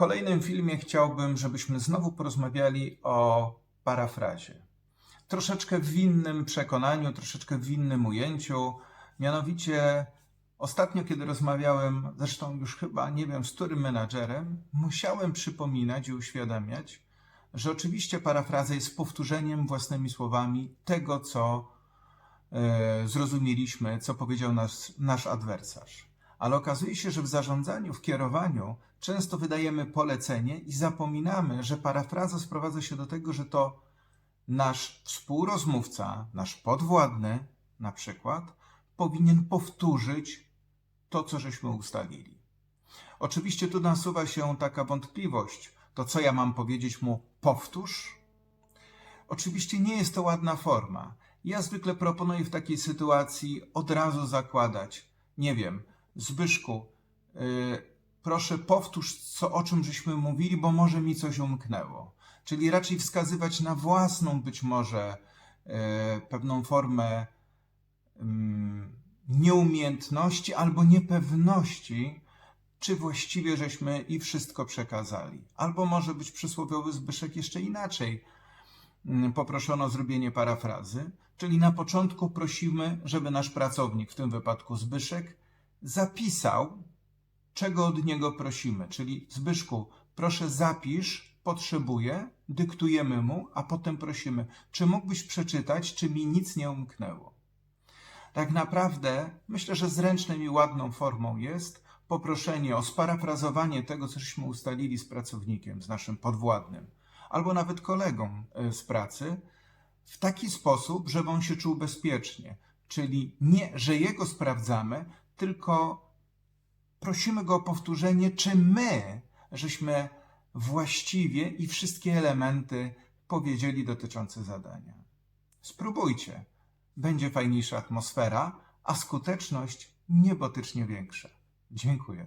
kolejnym filmie chciałbym, żebyśmy znowu porozmawiali o parafrazie. Troszeczkę w innym przekonaniu, troszeczkę w innym ujęciu. Mianowicie, ostatnio, kiedy rozmawiałem, zresztą już chyba nie wiem z którym menadżerem, musiałem przypominać i uświadamiać, że oczywiście parafraza jest powtórzeniem własnymi słowami tego, co e, zrozumieliśmy, co powiedział nas, nasz adwersarz. Ale okazuje się, że w zarządzaniu, w kierowaniu często wydajemy polecenie i zapominamy, że parafraza sprowadza się do tego, że to nasz współrozmówca, nasz podwładny na przykład, powinien powtórzyć to, co żeśmy ustalili. Oczywiście tu nasuwa się taka wątpliwość, to co ja mam powiedzieć mu powtórz? Oczywiście nie jest to ładna forma. Ja zwykle proponuję w takiej sytuacji od razu zakładać, nie wiem, Zbyszku, yy, proszę powtórz, co, o czym żeśmy mówili, bo może mi coś umknęło. Czyli raczej wskazywać na własną być może yy, pewną formę ym, nieumiejętności albo niepewności, czy właściwie żeśmy i wszystko przekazali. Albo może być przysłowiowy Zbyszek jeszcze inaczej. Mm, Poproszono o zrobienie parafrazy, czyli na początku prosimy, żeby nasz pracownik, w tym wypadku Zbyszek, zapisał, czego od niego prosimy. Czyli Zbyszku, proszę zapisz, potrzebuję, dyktujemy mu, a potem prosimy, czy mógłbyś przeczytać, czy mi nic nie umknęło. Tak naprawdę myślę, że zręczną i ładną formą jest poproszenie o sparafrazowanie tego, cośmy ustalili z pracownikiem, z naszym podwładnym, albo nawet kolegą e, z pracy, w taki sposób, żeby on się czuł bezpiecznie. Czyli nie, że jego sprawdzamy, tylko prosimy go o powtórzenie, czy my żeśmy właściwie i wszystkie elementy powiedzieli dotyczące zadania. Spróbujcie. Będzie fajniejsza atmosfera, a skuteczność niebotycznie większa. Dziękuję.